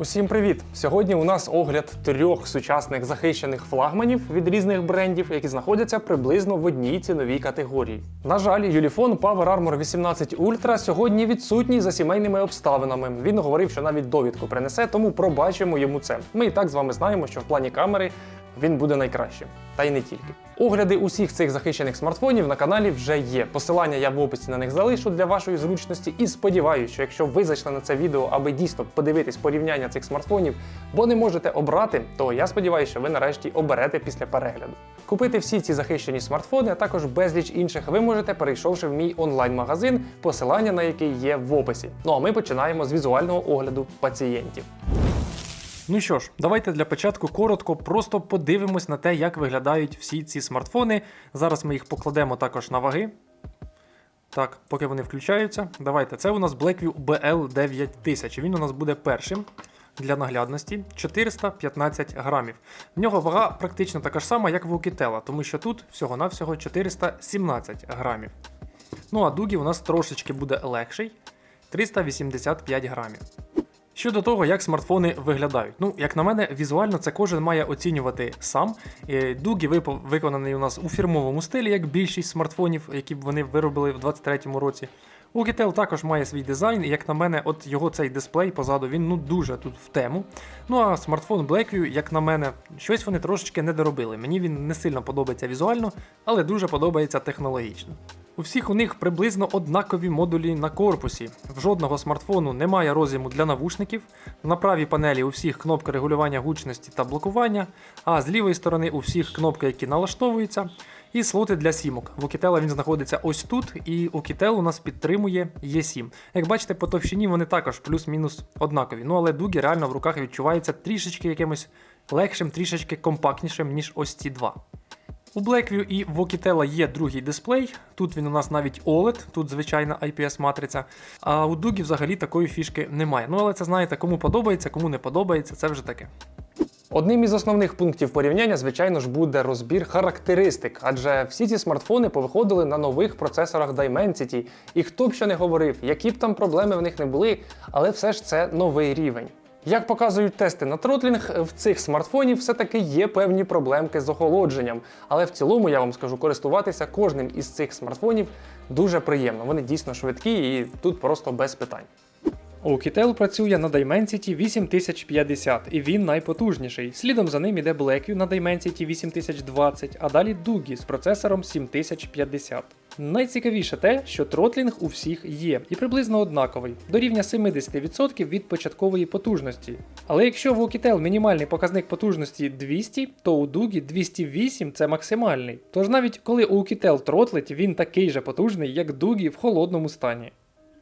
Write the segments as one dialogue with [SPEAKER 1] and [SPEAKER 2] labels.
[SPEAKER 1] Усім привіт! Сьогодні у нас огляд трьох сучасних захищених флагманів від різних брендів, які знаходяться приблизно в одній ціновій категорії. На жаль, Юліфон Power Armor 18 Ultra сьогодні відсутній за сімейними обставинами. Він говорив, що навіть довідку принесе, тому пробачимо йому це. Ми і так з вами знаємо, що в плані камери він буде найкращим. Та й не тільки. Огляди усіх цих захищених смартфонів на каналі вже є. Посилання я в описі на них залишу для вашої зручності. І сподіваюся, що якщо ви зайшли на це відео, аби дійсно подивитись порівняння цих смартфонів, бо не можете обрати, то я сподіваюся, що ви нарешті оберете після перегляду. Купити всі ці захищені смартфони, а також безліч інших ви можете, перейшовши в мій онлайн-магазин, посилання на який є в описі. Ну а ми починаємо з візуального огляду пацієнтів. Ну що ж, давайте для початку коротко просто подивимось на те, як виглядають всі ці смартфони. Зараз ми їх покладемо також на ваги. Так, поки вони включаються. Давайте. Це у нас Blackview BL9000. Він у нас буде першим для наглядності 415 грамів. В нього вага практично така ж сама, як в Oukitel, тому що тут всього-навсього 417 грамів. Ну а дугі у нас трошечки буде легший 385 грамів. Щодо того, як смартфони виглядають. Ну, як на мене, візуально це кожен має оцінювати сам. Е, Дугі виконаний у нас у фірмовому стилі, як більшість смартфонів, які б вони виробили в 2023 році. Oukitel також має свій дизайн, і як на мене, от його цей дисплей позаду він ну дуже тут в тему. Ну а смартфон Blackview, як на мене, щось вони трошечки не доробили. Мені він не сильно подобається візуально, але дуже подобається технологічно. У всіх у них приблизно однакові модулі на корпусі. В жодного смартфону немає роз'єму для навушників. На правій панелі у всіх кнопка регулювання гучності та блокування, а з лівої сторони у всіх кнопки, які налаштовуються, і слоти для сімок. В Oukitel він знаходиться ось тут, і Oukitel у нас підтримує E7. Як бачите, по товщині вони також плюс-мінус однакові. Ну але дугі реально в руках відчувається трішечки якимось легшим, трішечки компактнішим, ніж ось ці два. У Blackview і в Oukitel є другий дисплей. Тут він у нас навіть OLED, тут звичайна IPS-матриця. А у Дугі взагалі такої фішки немає. Ну але це знаєте, кому подобається, кому не подобається, це вже таке. Одним із основних пунктів порівняння, звичайно ж, буде розбір характеристик, адже всі ці смартфони повиходили на нових процесорах Dimensity, і хто б що не говорив, які б там проблеми в них не були, але все ж це новий рівень. Як показують тести на тротлінг, в цих смартфонів все-таки є певні проблемки з охолодженням, але в цілому я вам скажу, користуватися кожним із цих смартфонів дуже приємно. Вони дійсно швидкі і тут просто без питань. Oukitel працює на Dimensity 8050 і він найпотужніший. Слідом за ним іде Blackview на Dimensity 8020, а далі Dugi з процесором 7050. Найцікавіше те, що тротлінг у всіх є і приблизно однаковий, до рівня 70% від початкової потужності. Але якщо в Окітел мінімальний показник потужності 200, то у дугі 208 це максимальний. Тож навіть коли Окітел тротлить, він такий же потужний, як дугі в холодному стані.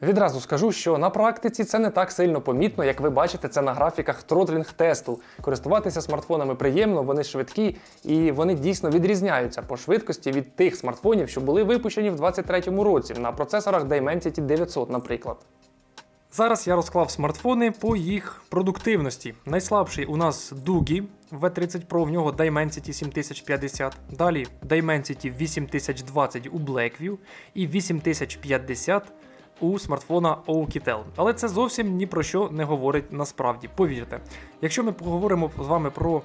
[SPEAKER 1] Відразу скажу, що на практиці це не так сильно помітно, як ви бачите це на графіках тротлінг тесту. Користуватися смартфонами приємно, вони швидкі і вони дійсно відрізняються по швидкості від тих смартфонів, що були випущені в 2023 році на процесорах Dimensity 900, наприклад. Зараз я розклав смартфони по їх продуктивності. Найслабший у нас Дугі V30 Pro, в нього Dimensity 7050. Далі Dimensity 8020 у Blackview і 8050 у смартфона Oukitel. Але це зовсім ні про що не говорить насправді. Повірте, якщо ми поговоримо з вами про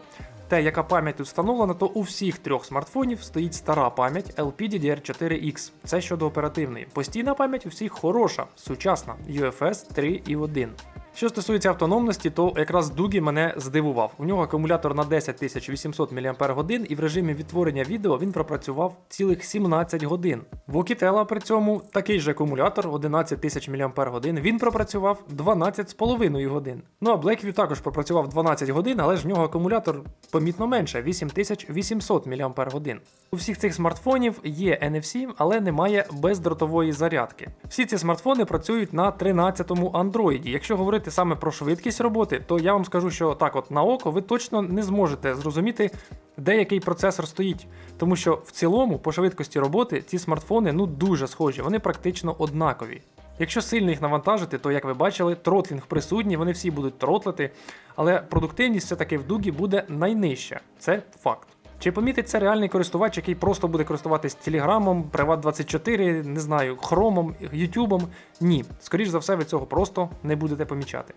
[SPEAKER 1] те, яка пам'ять тут встановлена, то у всіх трьох смартфонів стоїть стара пам'ять LPDDR4X. Це щодо оперативної. Постійна пам'ять у всіх хороша, сучасна UFS 3.1. Що стосується автономності, то якраз Дугі мене здивував. У нього акумулятор на 10800 мАч і в режимі відтворення відео він пропрацював цілих 17 годин. В Oukitel при цьому такий же акумулятор 11 тисяч мАч, він пропрацював 12,5 годин. Ну а Blackview також пропрацював 12 годин, але ж в нього акумулятор помітно менше 8800 мАч. У всіх цих смартфонів є NFC, але немає бездротової зарядки. Всі ці смартфони працюють на 13-му Android. Якщо говорити саме про швидкість роботи, то я вам скажу, що так, от на око, ви точно не зможете зрозуміти, де який процесор стоїть. Тому що в цілому, по швидкості роботи, ці смартфони ну дуже схожі, вони практично однакові. Якщо сильно їх навантажити, то як ви бачили, тротлінг присутній, вони всі будуть тротлити, але продуктивність все-таки в дугі буде найнижча. Це факт. Чи помітить це реальний користувач, який просто буде користуватись Телеграмом, Приват24, не знаю, Хромом, Ютубом? Ні. Скоріш за все, ви цього просто не будете помічати.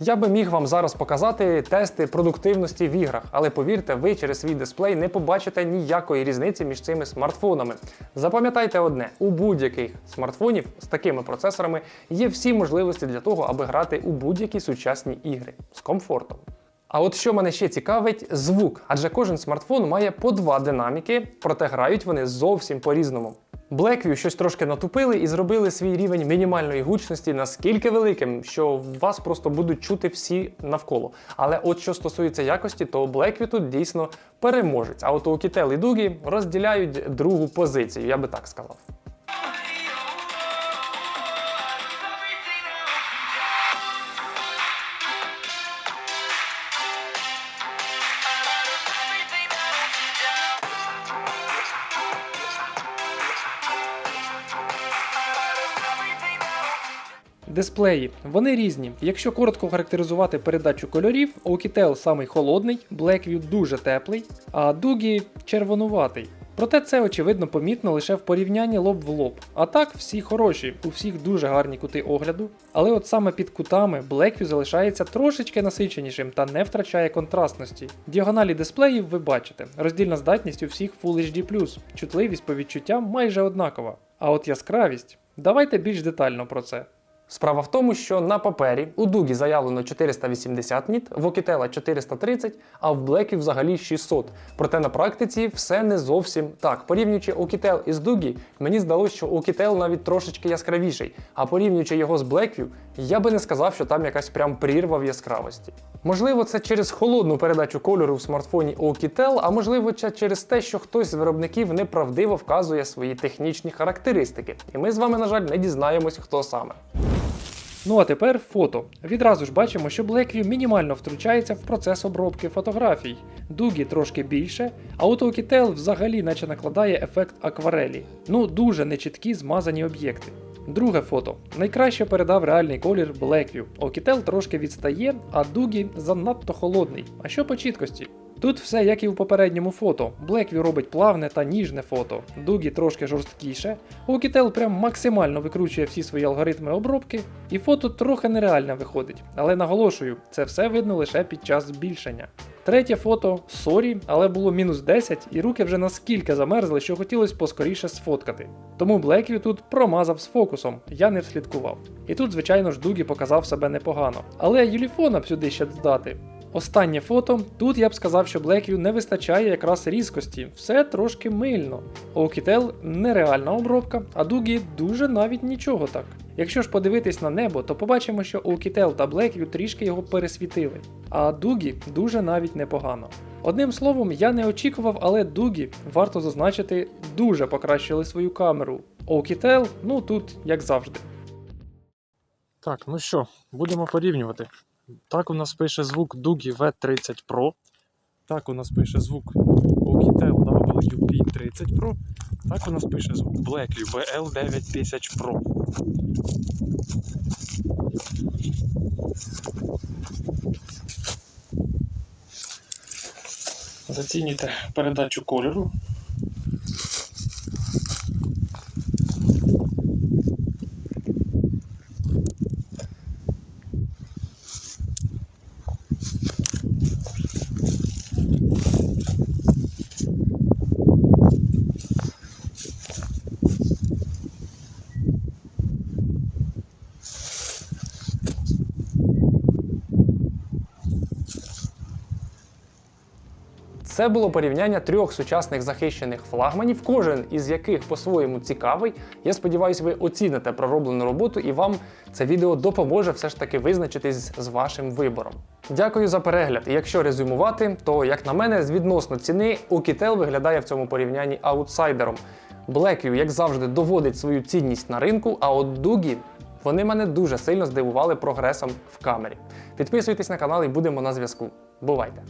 [SPEAKER 1] Я би міг вам зараз показати тести продуктивності в іграх, але повірте, ви через свій дисплей не побачите ніякої різниці між цими смартфонами. Запам'ятайте одне: у будь-яких смартфонів з такими процесорами є всі можливості для того, аби грати у будь-які сучасні ігри з комфортом. А от що мене ще цікавить, звук, адже кожен смартфон має по два динаміки, проте грають вони зовсім по-різному. Blackview щось трошки натупили і зробили свій рівень мінімальної гучності наскільки великим, що вас просто будуть чути всі навколо. Але от що стосується якості, то Blackview тут дійсно переможець. А от Oukitel і Дугі розділяють другу позицію, я би так сказав. Дисплеї. Вони різні. Якщо коротко характеризувати передачу кольорів, Oukitel самий холодний, Blackview дуже теплий, а Дугі червонуватий. Проте це очевидно помітно лише в порівнянні лоб в лоб. А так, всі хороші, у всіх дуже гарні кути огляду. Але от саме під кутами Blackview залишається трошечки насиченішим та не втрачає контрастності. Діагоналі дисплеїв ви бачите, роздільна здатність у всіх Full HD+, чутливість по відчуттям майже однакова. А от яскравість. Давайте більш детально про це. Справа в тому, що на папері у Дугі заявлено 480 ніт, в Окітела 430, а в Блекі взагалі 600. Проте на практиці все не зовсім так. Порівнюючи Окітел із Дугі, мені здалося, що Окітел навіть трошечки яскравіший. А порівнюючи його з Blackview, я би не сказав, що там якась прям прірва в яскравості. Можливо, це через холодну передачу кольору в смартфоні Oukitel, а можливо, це через те, що хтось з виробників неправдиво вказує свої технічні характеристики. І ми з вами, на жаль, не дізнаємось, хто саме. Ну а тепер фото. Відразу ж бачимо, що Blackview мінімально втручається в процес обробки фотографій. Дугі трошки більше, а Oukitel взагалі наче накладає ефект акварелі. Ну дуже нечіткі змазані об'єкти. Друге фото. Найкраще передав реальний колір Blackview. Oukitel трошки відстає, а Дугі занадто холодний. А що по чіткості? Тут все як і в попередньому фото. Blackview робить плавне та ніжне фото, Дугі трошки жорсткіше, Oukitel прям максимально викручує всі свої алгоритми обробки, і фото трохи нереальне виходить. Але наголошую, це все видно лише під час збільшення. Третє фото сорі, але було мінус 10, і руки вже наскільки замерзли, що хотілося поскоріше сфоткати. Тому Blackview тут промазав з фокусом, я не вслідкував. І тут, звичайно ж, Дугі показав себе непогано. Але юліфона б сюди ще додати. Останнє фото. Тут я б сказав, що Blackview не вистачає якраз різкості, все трошки мильно. Oukitel нереальна обробка, а Дугі дуже навіть нічого так. Якщо ж подивитись на небо, то побачимо, що Oukitel та Blackview трішки його пересвітили, а Дугі дуже навіть непогано. Одним словом, я не очікував, але Дугі, варто зазначити, дуже покращили свою камеру. Oukitel, ну тут як завжди. Так, ну що, будемо порівнювати. Так у нас пише звук Дугі V30 Pro. Так у нас пише звук Oukitel WP30 Pro. Так у нас пише звук Blackview BL9000 Pro. Зацінюйте передачу кольору. Це було порівняння трьох сучасних захищених флагманів, кожен із яких по-своєму цікавий. Я сподіваюся, ви оціните пророблену роботу і вам це відео допоможе все ж таки визначитись з вашим вибором. Дякую за перегляд. І якщо резюмувати, то як на мене, з відносно ціни Oukitel виглядає в цьому порівнянні аутсайдером. Blackview, як завжди, доводить свою цінність на ринку, а от Дугі вони мене дуже сильно здивували прогресом в камері. Підписуйтесь на канал і будемо на зв'язку. Бувайте!